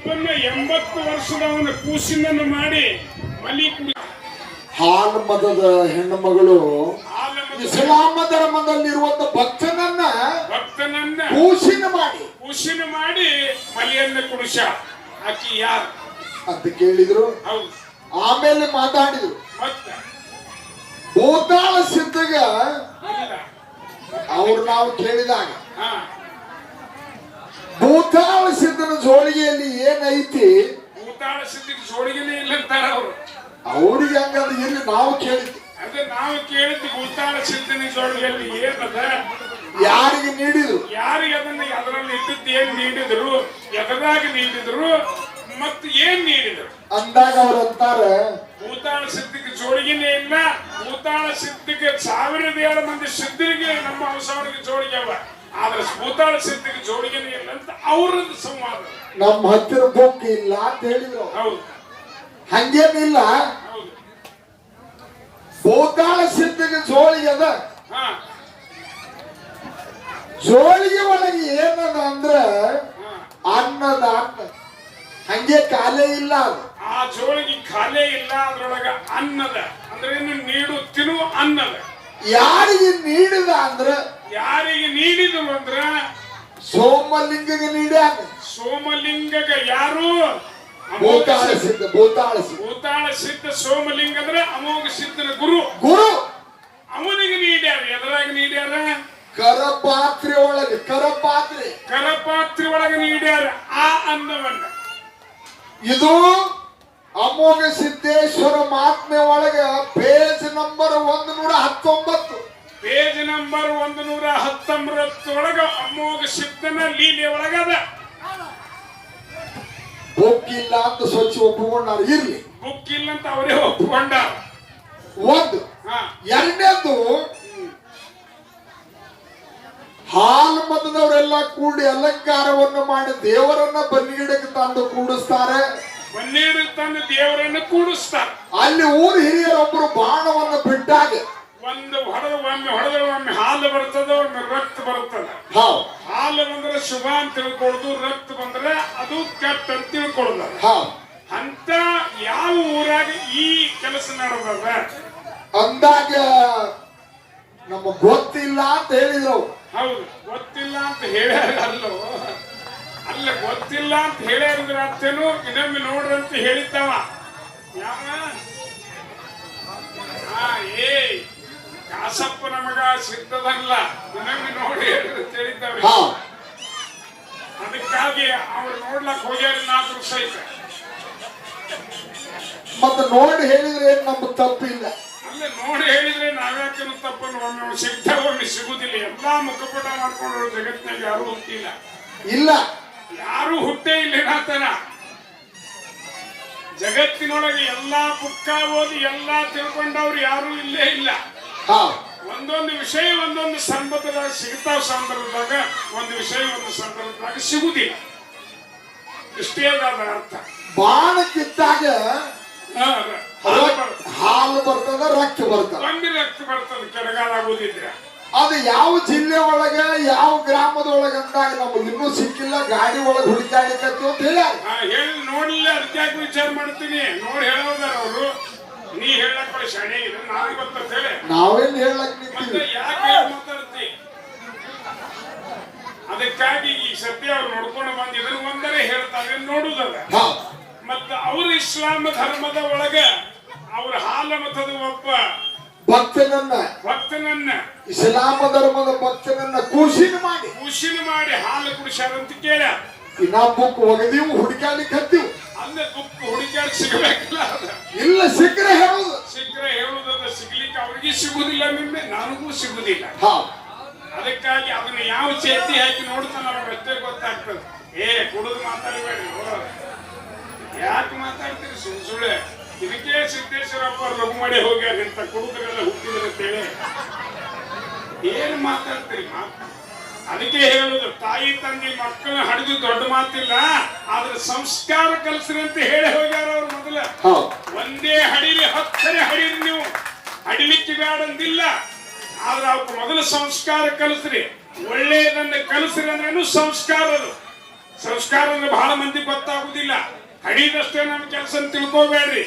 ಅಪ್ಪನ ಎಂಬತ್ತು ವರ್ಷದವನ ಕೂಸಿನನ್ನು ಮಾಡಿ ಮಲಿ ಕುಡಿ ಹಾಲ್ ಮತದ ಹೆಣ್ಣು ಮಗಳು ಇಸ್ಲಾಮ ಧರ್ಮದಲ್ಲಿರುವಂತ ಭಕ್ತನನ್ನ ಭಕ್ತನನ್ನ ಕೂಸಿನ ಮಾಡಿ. ಕೂಸಿನ ಮಾಡಿ ಮಲಿಯನ್ನ ಕುಡಿಸ. ಆಕಿ ಯಾರು? ಅಂತ ಕೇಳಿದ್ರು. ಆಮೇಲೆ ಮಾತಾಡಿದ್ರು. ಮತ್ತೆ? ಭೂತಾಳ ಸಿದ್ಧಗ ಅವ್ರು ನಾವು ಕೇಳಿದಾಗ ಹಾ. ಭೂತಾಳ ಸಿದ್ಧನ ಜೋಳಿಗೆಯಲ್ಲಿ ಏನೈತಿ? ಭೂತಾಳ ಸಿದ್ಧ ಜೋಳಿಗೆನೇ ಇಲ್ಲ ಅಂತಾರ ಅವರು. ಅವ್ರಿಗೆ ಹಂಗಂದ್ರೆ ಇಲ್ಲಿ ನಾವು ಕೇಳಿದ್ವಿ ಅದೇ ನಾವು ಕೇಳಿದ್ವಿ ಭೂತಾಳ ಸಿದ್ಧನ ಜೋಳಿಗೆಯಲ್ಲಿ ಏನದ? ಯಾರಿಗೆ ನೀಡಿದ್ರು? ಯಾರಿಗೆ ಅದನ್ನ ಅದರಲ್ಲಿ ಇದ್ದದ್ದು ಏನ್ ನೀಡಿದ್ರು? ಎದರಾಗಿ ನೀಡಿದ್ರು? ಮತ್ತು ಏನ್ ನೀಡಿದ್ರು? ಅಂದಾಗ ಅವ್ರು ಅಂತಾರ ಭೂತಾಳ ಸಿದ್ಧಿಗೆ ಜೋಡಿಗೆನೇ ಇಲ್ಲ. ಭೂತಾಳ ಸಿದ್ಧಿಗೆ ಸಾವಿರದ ಏಳು ಮಂದಿ ಸಿದ್ಧರಿಗೆ ನಮ್ಮ ಅವಸರಕ್ಕೆ ಜೋಳಿಗೆ ಅವ. ಆದ್ರೆ ಭೂತಾಳ ಶಕ್ತಿಗೆ ಜೋಡಿಗೆನೇ ಇಲ್ಲ ಅಂತ ಅವ್ರದ್ದು ಸಂವಾದ. ನಮ್ಮ ಹತ್ತಿರ ಬುಕ್ ಇಲ್ಲ ಅಂತ ಹೇಳಿದ್ರು. ಹೌದು. ಹಂಗೇನಿಲ್ಲ ಭೂತಾಳ ಸಿದ್ಧಿಗೆ ಜೋಳಿಗೆ ಅದ. ಜೋಳಿಗೆ ಒಳಗೆ ಏನದ ಅಂದ್ರ ಅನ್ನದ ಅನ್ನ. ಹಂಗೆ ಕಾಲೇ ಇಲ್ಲ ಅದು. ಆ ಜೋಳಿಗೆ ಖಾಲಿ ಇಲ್ಲ ಅದ್ರೊಳಗ ಅನ್ನದ. ಅಂದ್ರೆ ನೀಡು ತಿನ್ನು ಅನ್ನದ. ಯಾರಿಗೆ ನೀಡಿದ ಅಂದ್ರ ಯಾರಿಗೆ ನೀಡಿದ್ರು ಅಂದ್ರ ಸೋಮಲಿಂಗಗೆ ನೀಡ್ಯಾನ ಸೋಮಲಿಂಗಗ ಯಾರು? ಭೂತಾಳ ಸಿದ್ಧ- ಭೂತಾಳ ಸಿದ್ಧ. ಭೂತಾಳ ಸಿದ್ಧ ಸೋಮಲಿಂಗ ಅಂದ್ರೆ ಅಮೋಘ ಸಿದ್ಧನ ಗುರು. ಗುರು. ಅವನಿಗೆ ನೀಡ್ಯಾರ ಎದರಾಗ ನೀಡ್ಯಾರ? ಕರಪಾತ್ರೆ ಒಳಗೆ ಕರಪಾತ್ರೆ. ಕರಪಾತ್ರೆ ಒಳಗೆ ನೀಡ್ಯಾರ ಆ ಅನ್ನವನ್ನ ಇದು ಅಮೋಘ ಸಿದ್ದೇಶ್ವರ ಮಾತ್ಮೆ ಒಳಗೆ ಪೇಜ್ ನಂಬರ್ ಒಂದು ನೂರ ಹತ್ತೊಂಬತ್ತು. ನಂಬರ್ ಒಂದು ನೂರ ಹತ್ತೊಂಬತ್ತೊಳಗ ಅಮೋಘ ಸಿದ್ಧನ ಲೀಲೆ ಒಳಗದ. ಬುಕ್ಕಿಲ್ಲ ಅಂತ ಸ್ವಚ್ಛ ಒಪ್ಪಿಕೊಂಡಾರ ಇರ್ಲಿ. ಬುಕ್ಕಿಲ್ಲ ಅಂತ ಅವರೇ ಒಪ್ಪಿಕೊಂಡಾರ. ಒಂದು ಎರಡನೇದು ಹಾಲು ಮತದವರೆಲ್ಲ ಕೂಡಿ ಅಲಂಕಾರವನ್ನು ಮಾಡಿ ದೇವರನ್ನ ಬನ್ನಿಗಿಡಕ್ಕೆ ತಂದು ಕೂಡಿಸ್ತಾರೆ. ಬನ್ನೇರು ತಂದು ದೇವರನ್ನ ಕೂಡಿಸ್ತಾರೆ. ಅಲ್ಲಿ ಊರು ಹಿರಿಯರೊಬ್ಬರು ಬಾಣವನ್ನು ಬಿಟ್ಟಾಗ ಒಂದು ಹೊಡೆದ ಒಮ್ಮೆ ಹೊಡೆದ ಒಮ್ಮೆ ಹಾಲು ಬರ್ತದ ಒಮ್ಮೆ ರಕ್ತ ಬರ್ತದ ಹೌದು ಹಾಲು ಬಂದ್ರೆ ಶುಭ ಅಂತ ತಿಳ್ಕೊಳ್ಳೋದು ರಕ್ತ ಬಂದ್ರೆ ಅದು ಕೆಟ್ಟ ಅಂತ ತಿಳ್ಕೊಳ್ಳೋದು. ಹೌದು ಅಂತ ಯಾವ ಊರಾಗ ಈ ಕೆಲಸ ನಡೆದದ? ಅಂದಾಗ ನಮ್ಮ ಗೊತ್ತಿಲ್ಲ ಅಂತ ಹೇಳಿದ್ರು. ಹೌದು ಗೊತ್ತಿಲ್ಲ ಅಂತ ಹೇಳ್ಯಾರ ಅಲ್ಲೋ ಅಲ್ಲ ಗೊತ್ತಿಲ್ಲ ಅಂತ ಹೇಳ್ಯಾರಿದ್ರ ಅತ್ತೇನು ಇದೊಮ್ಮೆ ನೋಡ್ರಿ ಅಂತ ಹೇಳಿದ್ದವ. ಯಾವ ಏ ಕಾಸಪ್ಪನ ನಮಗ ಸಿಗ್ತದಲ್ಲ? ನನಗೆ ನೋಡಿ ಹೌದು ಅದಕ್ಕಾಗಿ ಅವ್ರು ನೋಡ್ಲಕ್ ಹೋಗ್ಯಾರ ನಾಲ್ಕು ವರ್ಷ ಐತೆ. ಮತ್ತೆ ನೋಡಿ ಹೇಳಿದ್ರೆ ಏನ್ ನಮ್ಗೆ ತಪ್ಪಿಲ್ಲ ಅಲ್ಲ ನೋಡಿ ಹೇಳಿದ್ರೆ ನಾವ್ಯಾಕೇನು ತಪ್ಪನ್ನು ಒಮ್ಮೆ ಸಿಗ್ತಾವ ಒಮ್ಮೆ ಸಿಗುದಿಲ್ಲ. ಎಲ್ಲಾ ಮುಖಪಟ ಮಾಡ್ಕೊಂಡು ಜಗತ್ತಿನಾಗ ಯಾರು ಹುಟ್ಟಿಲ್ಲ. ಇಲ್ಲ. ಯಾರು ಹುಟ್ಟೇ ಇಲ್ಲ ಏನಾತನ ಜಗತ್ತಿನೊಳಗೆ ಎಲ್ಲಾ ಪುಕ್ಕ ಓದಿ ಎಲ್ಲಾ ತಿಳ್ಕೊಂಡವ್ರು ಯಾರು ಇಲ್ಲೇ ಇಲ್ಲ. ಒಂದೊಂದು ವಿಷಯ ಒಂದೊಂದು ಸಂದರ್ಭದಾಗ ಸಿಗ್ತಾವ ಸಂದರ್ಭದಾಗ ಒಂದು ವಿಷಯ ಒಂದು ಸಂದರ್ಭದಾಗ ಸಿಗುದಿಲ್ಲ. ಇಷ್ಟೇ ಅದ ಅರ್ಥ. ಬಾಣ ಕಿತ್ತಾಗ ಹಾಲು ಬರ್ತದೆ. ರಕ್ತ ಬರ್ತದ. ಒಂದು ರಕ್ತ ಬರ್ತದೆ ಕೆಡಗಾಲ ಆಗೋದಿದ್ರ ಅದು ಯಾವ ಜಿಲ್ಲೆ ಒಳಗ ಯಾವ ಗ್ರಾಮದ ಒಳಗ ಅಂದಾಗ ನಮ್ಗೆ ಇನ್ನೂ ಸಿಕ್ಕಿಲ್ಲ ಗಾಡಿ ಒಳಗ ಹುಡುಕಾಡಿಕ್ಕೆ ಅಂತ ಹೇಳ್ಯಾರ. ಹೇಳಿ ನೋಡಿಲ್ಲ ಅದಕ್ಕೆ ವಿಚಾರ ಮಾಡ್ತೀನಿ. ನೋಡಿ ಹೇಳೋದಾರ ಅವರು. ನೀ ಹೇಳಕ್ ಶಾಣೆ ಇದೆ ನಾನು ಗೊತ್ತೇಳಿ ನಾವೇನ್ ಹೇಳಕ್ ನಿಂತೀವಿ ಯಾಕೆ ಮಾತಾಡ್ತಿ? ಅದಕ್ಕಾಗಿ ಈ ಸತ್ಯ ಅವ್ರು ನೋಡ್ಕೊಂಡು ಬಂದು ಇದನ್ನ ಒಂದರೆ ಹೇಳ್ತಾರೆ ನೋಡುದಲ್ಲ. ಮತ್ತ ಅವ್ರ ಇಸ್ಲಾಂ ಧರ್ಮದ ಒಳಗ ಅವ್ರ ಹಾಲ ಮತದ ಒಬ್ಬ ಭಕ್ತನನ್ನ ಭಕ್ತನನ್ನ ಇಸ್ಲಾಮ ಧರ್ಮದ ಭಕ್ತನನ್ನ ಕೂಸಿನ ಮಾಡಿ. ಕೂಸಿನ ಮಾಡಿ ಹಾಲು ಕುಡಿಸ್ಯಾರಂತ ಕೇಳ ಇನ್ನ ಬುಕ್ ಒಗದೀವು ಹುಡುಕಾಡಿ ಕತ್ತೀವು ಅಂದ್ರೆ ಬುಕ್ ಹುಡುಕಾಡಿ ಸಿಗಬೇಕಲ್ಲ ಇಲ್ಲ ಸಿಕ್ಕರೆ ಹೇಳುದು ಸಿಕ್ಕರೆ ಹೇಳುದದ ಸಿಗ್ಲಿಕ್ಕೆ ಅವ್ರಿಗೆ ಸಿಗುದಿಲ್ಲ ನಿನ್ನೆ ನನಗೂ ಸಿಗುದಿಲ್ಲ. ಅದಕ್ಕಾಗಿ ಅದನ್ನ ಯಾವ ಚೇತಿ ಹಾಕಿ ನೋಡ್ತಾನ ಅವ್ರಿಗೆ ಅಷ್ಟೇ ಗೊತ್ತಾಗ್ತದೆ. ಏ ಕುಡಿದು ಮಾತಾಡಬೇಡಿ ಯಾಕೆ ಮಾತಾಡ್ತೀರಿ ಸುಳ್ಳು ಸುಳ್ಳೆ. ಇದಕ್ಕೆ ಸಿದ್ದೇಶ್ವರಪ್ಪ ಲಘು ಮಾಡಿ ಹೋಗ್ಯಾರ ಇಂಥ ಕುಡುಕರೆಲ್ಲ ಹುಟ್ಟಿದ್ರು ಅಂತೇಳಿ. ಏನ್ ಮಾತಾಡ್ತೀರಿ ಮಾತು? ಅದಕ್ಕೆ ಹೇಳುದು ತಾಯಿ ತಂದೆ ಮಕ್ಕಳ ಹಡಿದು ದೊಡ್ಡ ಮಾತಿಲ್ಲ ಆದ್ರೆ ಸಂಸ್ಕಾರ ಕಲ್ಸ್ರಿ ಅಂತ ಹೇಳಿ ಹೋಗ್ಯಾರ ಅವ್ರು ಮೊದಲ. ಒಂದೇ ಹಡಿಲಿ ಹತ್ತನೇ ಹಡಿರಿ ನೀವು. ಹಡಿಲಿಕ್ಕೆ ಬೇಡಂದಿಲ್ಲ ಆದ್ರೆ ಅವ್ರ ಮೊದಲು ಸಂಸ್ಕಾರ ಕಲಿಸ್ರಿ. ಒಳ್ಳೆಯದನ್ನ ಕಲಿಸ್ರಿ ಅಂದ್ರೇನು ಸಂಸ್ಕಾರ ಅದು ಸಂಸ್ಕಾರ ಅಂದ್ರೆ ಬಹಳ ಮಂದಿ ಗೊತ್ತಾಗುದಿಲ್ಲ. ಹಡಿದಷ್ಟೇ ನಮ್ಮ ಕೆಲಸ ತಿಳ್ಕೋಬೇಡ್ರಿ.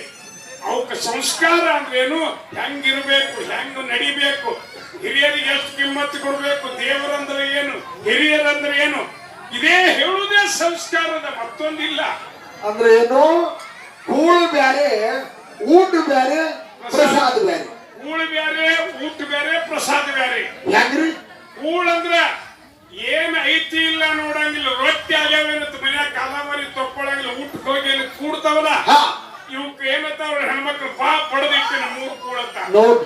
ಅವಕ್ಕೆ ಸಂಸ್ಕಾರ ಅಂದ್ರೇನು ಹೆಂಗಿರ್ಬೇಕು, ಹೆಂಗ್ ನಡಿಬೇಕು? ಹಿರಿಯರಿಗೆ ಎಷ್ಟು ಕಿಮ್ಮತ್ತು ಕೊಡ್ಬೇಕು? ದೇವರಂದ್ರೆ ಏನು? ಹಿರಿಯರಂದ್ರೆ ಏನು? ಇದೇ ಹೇಳುವುದೇ ಸಂಸ್ಕಾರದ ಮತ್ತೊಂದಿಲ್ಲ. ಅಂದ್ರೆ ಏನು? ಕೂಳು ಬ್ಯಾರೆ, ಊಟ ಬ್ಯಾರೆ, ಪ್ರಸಾದ ಬ್ಯಾರೆ. ಊಳು ಬೇರೆ ಊಟ ಬೇರೆ ಪ್ರಸಾದ ಬೇರೆ ಹೆಂಗ್ರಿ ಅಂದ್ರ ಏನ್ ಐತಿ ಇಲ್ಲ ನೋಡಂಗಿಲ್ಲ ರೊಟ್ಟಿ ಆಗ್ಯಾವೇನಂತ ಮನ್ಯಾಗ ಕಾಲಾವರಿ ತಕ್ಕೊಳಂಗಿಲ್ಲ ಊಟಕ್ಕೆ ಹೋಗಿ ಅಲ್ಲಿ ಕೂಡ್ತಾವಲ್ಲ ಇವಕ್ ಏನಂತಾವ ಹೆಣ್ಮಕ್ಳು ಬಾ ಬಡದಿಟ್ಟಿನ ಮೂರು ಕೂಳಂತ ನೋಡಿ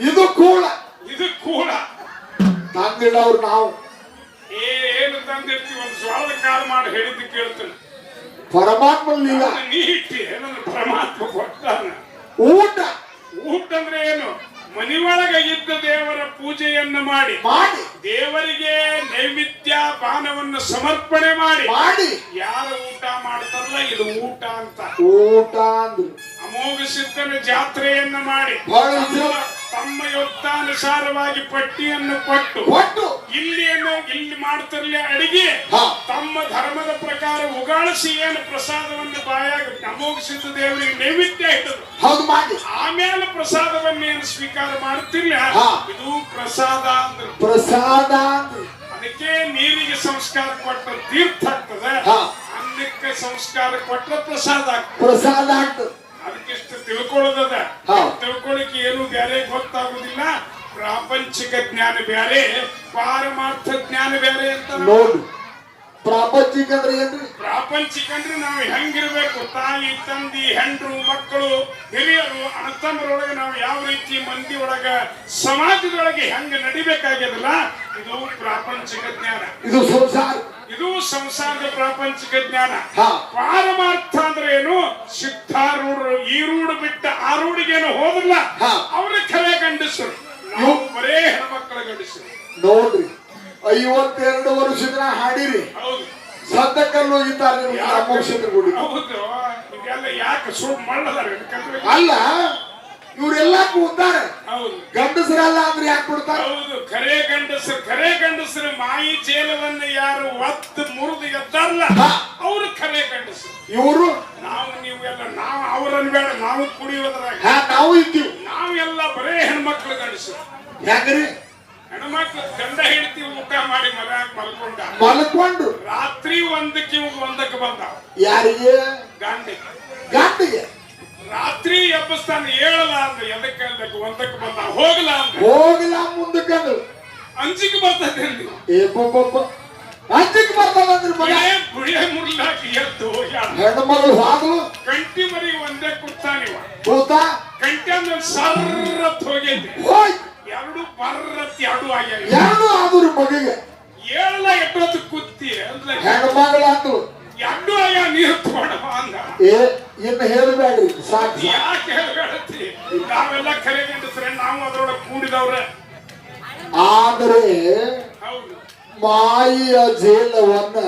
ಇದು ಕೂಳ. ಇದು ಕೂಳ. ತಂದಿಡವ್ರು ನಾವು. ಏನು ತಂದಿರ್ತೀವಿ ಒಂದು ಸ್ವಾದ ಕಾಲ ಮಾಡಿ ಹೇಳಿದ್ದು ಕೇಳ್ತೀನಿ. ಪರಮಾತ್ಮ ನೀ ಇಟ್ಟಿ ಏನಂದ್ರೆ ಪರಮಾತ್ಮ ಕೊಡ್ತಾನ ಊಟ. ಊಟ ಅಂದ್ರೆ ಏನು? ಮನಿಯೊಳಗ ಇದ್ದ ದೇವರ ಪೂಜೆಯನ್ನ ಮಾಡಿ ಮಾಡಿ. ದೇವರಿಗೆ ನೈವೇದ್ಯ ಪಾನವನ್ನು ಸಮರ್ಪಣೆ ಮಾಡಿ. ಮಾಡಿ. ಯಾರು ಊಟ ಮಾಡ್ತಾರಲ್ಲ ಇದು ಊಟ ಅಂತ. ಊಟ ಅಂದ್ರೆ. ಅಮೋಘ ಸಿದ್ಧನ ಜಾತ್ರೆಯನ್ನ ಮಾಡಿ. ಬಹಳ ತಮ್ಮ- ತಮ್ಮ ಯುಕ್ತಾನುಸಾರವಾಗಿ ಪಟ್ಟಿಯನ್ನು ಕೊಟ್ಟು ಕೊಟ್ಟು. ಇಲ್ಲಿ ಏನು ಇಲ್ಲಿ ಮಾಡ್ತಿರ್ಲಿ ಅಡಿಗೆ. ತಮ್ಮ ಧರ್ಮದ ಪ್ರಕಾರ ಉಗಾಳಿಸಿ ಏನು ಪ್ರಸಾದವನ್ನು ಬಾಯಾಗ ನಮೋಗಿಸಿದ ದೇವರಿಗೆ ನೈವೇದ್ಯ ಇಟ್ಟದು ಹೌದು ಮಾಡಿ. ಆಮೇಲೆ ಪ್ರಸಾದವನ್ನು ಏನು ಸ್ವೀಕಾರ ಮಾಡ್ತಿರ್ಲ. ಇದು ಪ್ರಸಾದ ಅಂದ್ರೆ. ಪ್ರಸಾದ ಅದಕ್ಕೆ ನೀರಿಗೆ ಸಂಸ್ಕಾರ ಕೊಟ್ಟ ತೀರ್ಥ ಆಗ್ತದೆ. ಹಾ. ಅನ್ನಕ್ಕೆ ಸಂಸ್ಕಾರ ಕೊಟ್ಟ ಪ್ರಸಾದ ಆಗ್ತದೆ. ಪ್ರಸಾದ ಆಗ್ತದೆ. ಅದಕ್ಕಿಷ್ಟು ತಿಳ್ಕೊಳ್ಳೋದದ. ತಿಳ್ಕೊಳ್ಳಿಕ್ಕೆ ಏನು ಬೇರೆ ಗೊತ್ತಾಗುದಿಲ್ಲ. ಪ್ರಾಪಂಚಿಕ ಜ್ಞಾನ ಬೇರೆ ಪಾರಮಾರ್ಥ ಜ್ಞಾನ ಬೇರೆ ಅಂತ ನೋಡು. ಪ್ರಾಪಂಚಿಕ ಅಂದ್ರೆ ಏನ್ರಿ? ಪ್ರಾಪಂಚಿಕ ಅಂದ್ರೆ ನಾವು ಹೆಂಗಿರ್ಬೇಕು? ತಾಯಿ ತಂದಿ ಹೆಂಡ್ರು ಮಕ್ಕಳು ಹಿರಿಯರು ಅಣ್ಣತಮ್ಮರೊಳಗೆ ನಾವು ಯಾವ ರೀತಿ ಮಂದಿ ಒಳಗ ಸಮಾಜದೊಳಗೆ ಹೆಂಗ್ ನಡಿಬೇಕಾಗ್ಯದಲ್ಲ ಇದು ಪ್ರಾಪಂಚಿಕ ಜ್ಞಾನ. ಇದು ಸಂಸಾರ. ಇದು ಸಂಸಾರದ ಪ್ರಾಪಂಚಿಕ ಜ್ಞಾನ. ಹಾ. ಪಾರಮಾರ್ಥ ಅಂದ್ರೆ ಏನು? ಸಿದ್ಧಾರೂಢರು ಈ ರೂಢ ಬಿಟ್ಟ ಆ ರೂಢಿಗೇನು ಹೋದಿಲ್ಲ. ಅವ್ರ ಕಲೆ ಗಂಡಸರು. ನಾವು ಬರೇ ಹೆಣ್ಮಕ್ಳ ಗಂಡಸರು. ನೋಡ್ರಿ ಐವತ್ತೆರಡು ವರ್ಷದ ಹಾಡಿರಿ. ಹೌದು. ಸದ್ದಕ್ಕಲ್ಲಿ ಹೋಗಿದ್ದಾರೆ ಹೌದು. ಇದೆಲ್ಲ ಯಾಕೆ ಸುಳ್ಳು ಯಾಕಂದ್ರೆ ಅಲ್ಲ ಇವರೆಲ್ಲ ಕೂತಾರೆ. ಹೌದು. ಗಂಡಸರಲ್ಲ ಅಂದ್ರೆ ಯಾಕೆ ಕೊಡ್ತಾರೆ? ಹೌದು. ಕರೆ ಗಂಡಸರು ಕರೆ ಗಂಡಸರು ಮಾಯಿ ಚೇಲವನ್ನು ಯಾರು ಒತ್ತ ಮುರಿದು ಎದ್ದಾರಲ್ಲ ಅವರು ಕರೆ ಗಂಡಸರು. ಇವರು? ನಾವು ನೀವು ಎಲ್ಲ ನಾವು ಅವರನ್ನು ಬೇಡ ನಾವು ಕುಡಿಯೋದ್ರಾಗ ನಾವು ಇದ್ದೀವಿ. ನಾವೆಲ್ಲ ಬರೇ ಹೆಣ್ಮಕ್ಳು ಗಂಡಸರು. ಯಾಕ್ರಿ? ಹೆಣ್ಮಕ್ಳು ಗಂಡ ಹೆಂಡತಿ ಊಟ ಮಾಡಿ ಮನ್ಯಾಗ ಮಲ್ಕೊಂಡ. ಮಲ್ಕೊಂಡು. ರಾತ್ರಿ ಒಂದಕ್ಕೆ ಒಂದಕ್ಕೆ ಬಂದ ಯಾರಿಗೆ? ಗಾಂಧಿ ಗಂಡಿಗೆ. ರಾತ್ರಿ ಎಬ್ಬಸ್ತಾನ ಹೇಳಲ್ಲ ಅಂದ್ರೆ ಎದಕ್ಕೆ ಅಂದಕ್ಕೆ ಒಂದಕ್ಕೆ ಬಂದ ಹೋಗಲ್ಲ ಅಂದ ಹೋಗಲ್ಲ ಮುಂದಕ್ಕೆ ಅಂದ್ರು. ಅಂಜಿಕೆ ಬರ್ತದೆ ನೀವು ಏ ಪಪ್ಪ ಅಂದ್ರೆ ಏ ಗುಳಿಯ ಮುರ್ಲಾಕಿ ಎದ್ದು ಹೋಗ್ಯಾಳ. ಹೆಣ್ಣು ಮಗಳು ಹಾಗು? ಕಂಟಿ ಮರಿ ಒಂದೇ ಕುತ್ತಾನಿವ ಕೂತ ಕಂಟಿ ಅಂದ್ರೆ ಸರ್ರತ್ ಹೋಗೈತಿ ಹೋಯ್! ಎರಡು ಬರ್ರತ್ ಎರಡು ಆಗ್ಯಾವ ಎರಡು ಆದ್ರು ಮಗಿಗೆ. ಏಳಲ್ಲ ಎಟ್ಟೊತ್ತು ಕುತ್ತಿ ಅಂದ್ರೆ ಹೆಣ್ಣು ಮಗಳು ಅಂದ್ರು ಎರಡು ಆಗ್ಯಾವ ನೀರು ತಗೊಂಡವ ಅಂದ. ಏ ಇನ್ನು ಹೇಳಬೇಡ್ರಿ ಸಾಕು. ಯಾಕೆ ನಾವೆಲ್ಲ ಕರೆ ಗಂಡಸ್ರೆ ನಾವು ಅದ್ರೊಳಗೆ ಕೂಡಿದವ್ರ. ಆದರೆ ಹೌದು. ಮಾಯಿಯ ಜೇಲವನ್ನ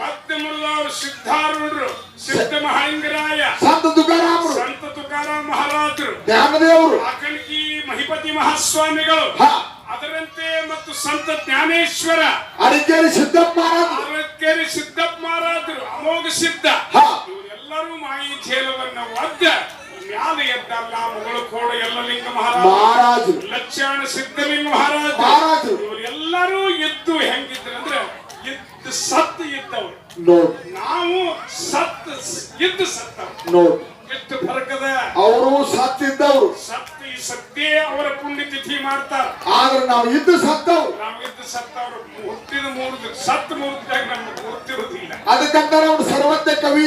ಮತ್ತೆ ಮುರಿದವರು ಸಿದ್ಧಾರೂಢರು ಸಿದ್ಧ ಮಹಾಂಗರಾಯ ಸಂತ ತುಕಾರಾಮರು. ಸಂತ ತುಕಾರಾಮ ಮಹಾರಾಜರು ಜ್ಞಾನದೇವರು ಆಕಣಿಕಿ ಮಹಿಪತಿ ಮಹಾಸ್ವಾಮಿಗಳು ಅದರಂತೆ ಮತ್ತು ಸಂತ ಜ್ಞಾನೇಶ್ವರ ಅಡಿಕೇರಿ ಸಿದ್ದಪ್ಪ ಮಹಾರಾಜರು. ಆರಕ್ಕೇರಿ ಸಿದ್ದಪ್ಪ ಮಹಾರಾಜರು ಅಮೋಘ ಸಿದ್ಧ. ಇವರೆಲ್ಲರೂ ಮಾಯಿ ಚೇಲವನ್ನ ಒದ್ದ ಮ್ಯಾಲ ಎದ್ದಲ್ಲ ಮುಗಳು ಕೋಡ ಎಲ್ಲ ಲಿಂಗ ಮಹಾರಾಜ. ಲಕ್ಷಾಣ ಸಿದ್ಧಲಿಂಗ ಮಹಾರಾಜ. ಮಹಾರಾಜ. ಇವರೆಲ್ಲರೂ ಎದ್ದು ಹೆಂಗಿದ್ರಂದ್ರೆ ಎದ್ದು ಸತ್ತು ಇದ್ದವ್ರು ನೋಡ್. ನಾವು ಸತ್ ಇದ್ದು ಸತ್ತವ್ರು. ನೋಡ್. ಎಷ್ಟು ಫರಕದ ಅವರು ಸತ್ತಿದ್ದವ್ರು. ಸತ್ತಿ ಸತ್ತೇ ಅವರ ಪುಣ್ಯತಿಥಿ ಮಾಡ್ತಾರ. ಆದ್ರೆ ನಾವು ಇದ್ದು ಸತ್ತವ್ರು. ನಾವು ಇದ್ದು ಸತ್ತವ್ರು. ಹುಟ್ಟಿದ ಮೂರು ಸತ್ ಮೂರು ದಿನ ನಮ್ಗೆ ಗೊತ್ತಿರುವುದಿಲ್ಲ. ಅದಕ್ಕಂತಾರೆ ಅವರು ಸರ್ವತ್ತ ಕವಿ.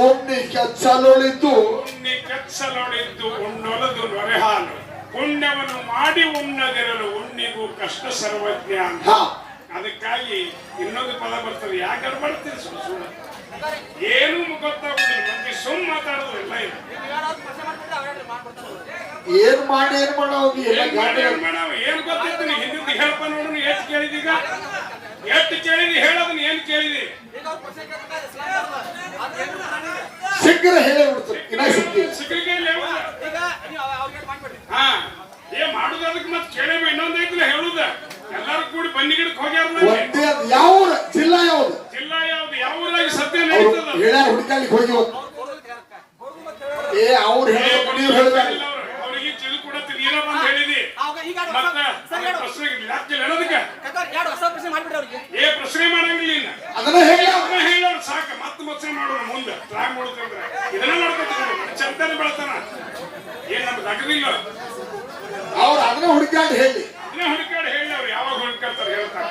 ಒಮ್ಮೆ ಕೆಚ್ಚಲೊಳಿದ್ದು ಉಣ್ಣಿ ಕೆಚ್ಚಲೊಡೆದ್ದು ಉಣ್ಣೊಲದು ನೊರೆಹಾಲು. ಪುಣ್ಯವನ್ನು ಮಾಡಿ ಉಣ್ಣದಿರಲು ಉಣ್ಣಿಗೂ ಕಷ್ಟ ಸರ್ವಜ್ಞ ಅಂತ. ಅದಕ್ಕಾಗಿ ಇನ್ನೊಂದು ಪದ ಬರ್ತದೆ. ಯಾಕಂದ್ರೆ ಬರ್ತೀರಿ ಸುಮ್ ಸುಮ್ಮನೆ ಏನು ಗೊತ್ತಾಗುದಿಲ್ಲ. ಸುಮ್ ಮಾತಾಡೋದು ಎಲ್ಲ ಇದೆ ಏನ್ ಮಾಡಿ ಏನ್ ಮಾಡೋದು ಏನ್ ಗೊತ್ತಿತ್ತು? ಹಿಂದಿದ್ದು ಹೇಳಪ್ಪ ನೋಡು ಎಷ್ಟು ಕೇಳಿದೀಗ? ಎಷ್ಟು ಕೇಳಿದಿ ಹೇಳೋದನ್ನ ಏನ್ ಕೇಳಿದಿ? ಸಿಕ್ಕರೆ ಹೇಳಿ ಬಿಡ್ತಾರೆ ಇನ್ನ ಸಿಕ್ಕಿ ಸಿಕ್ಕರಿಗೆ ಹಾ ಏ ಮಾಡುದು ಅದಕ್ಕೆ ಮತ್ತೆ ಕೇಳೇವ ಇನ್ನೊಂದ್ ಐತಿಲ್ಲ ಹೇಳುದ. ಎಲ್ಲಾರು ಕೂಡಿ ಬನ್ನಿ ಗಿಡಕ್ಕೆ ಅದ್ ಯಾವ? ಜಿಲ್ಲಾ ಯಾವ್ದು? ಜಿಲ್ಲಾ ಸತ್ಯ ಅವ್ರು ನಡೀತದ? ಹೇಳ್ಯಾರ ಹೋಗಿ. ಏ ಅವ್ರು ಹೇಳೋದು ನೀವು ಹೇಳ್ಬೇಡ ಅವ್ರಿಗೆ ಚಿದು ಕೊಡತ್ತಿ ನೀರ ಬಂದ್ ಹೇಳಿದಿ ಅವಾಗ ಈಗ ಎರಡು ಮತ್ತ ಹೊಸ- ಸರ್, ಎರಡು- ಪ್ರಶ್ನೆ ಲೆಕ್ಕಿಲ್ಲ ಅನ್ನೋದಕ್ಕೆ ಕಾಕ, ಎರಡು ಹೊಸ ಪ್ರಶ್ನೆ ಮಾಡ್ಬಿಡ್ರಿ ಅವ್ರಿಗೆ ಏ ಪ್ರಶ್ನೆ ಮಾಡಂಗಿಲ್ಲ ಇನ್ನ ಅದನ್ನ ಹೇಳ ಅದನ್ನ ಹೇಳೋರು ಮತ್ತೆ ಮಾಡೋಣ ಮುಂದೆ ಟ್ರೈ ಮಾಡ್ಕೊಂಡ್ರೆ ಇದನ್ನ ನೋಡ್ಕೊತೀವಿ ಚಂತನೆ ಬೆಳತಾನ. ಏನ್ ನಮ್ಗೆ ತಗದಿಲ್ಲ ಅವ್ರು ಅದನ್ನ ಹುಡುಕಾಡಿ ಹೇಳಿ. ಅದನ್ನ ಹುಡುಕಾಡಿ ಹೇಳಿ ಅವ್ರು ಯಾವಾಗ ಹುಡುಕಾಡ್ತಾರೆ ಹೇಳ್ತಾರೆ.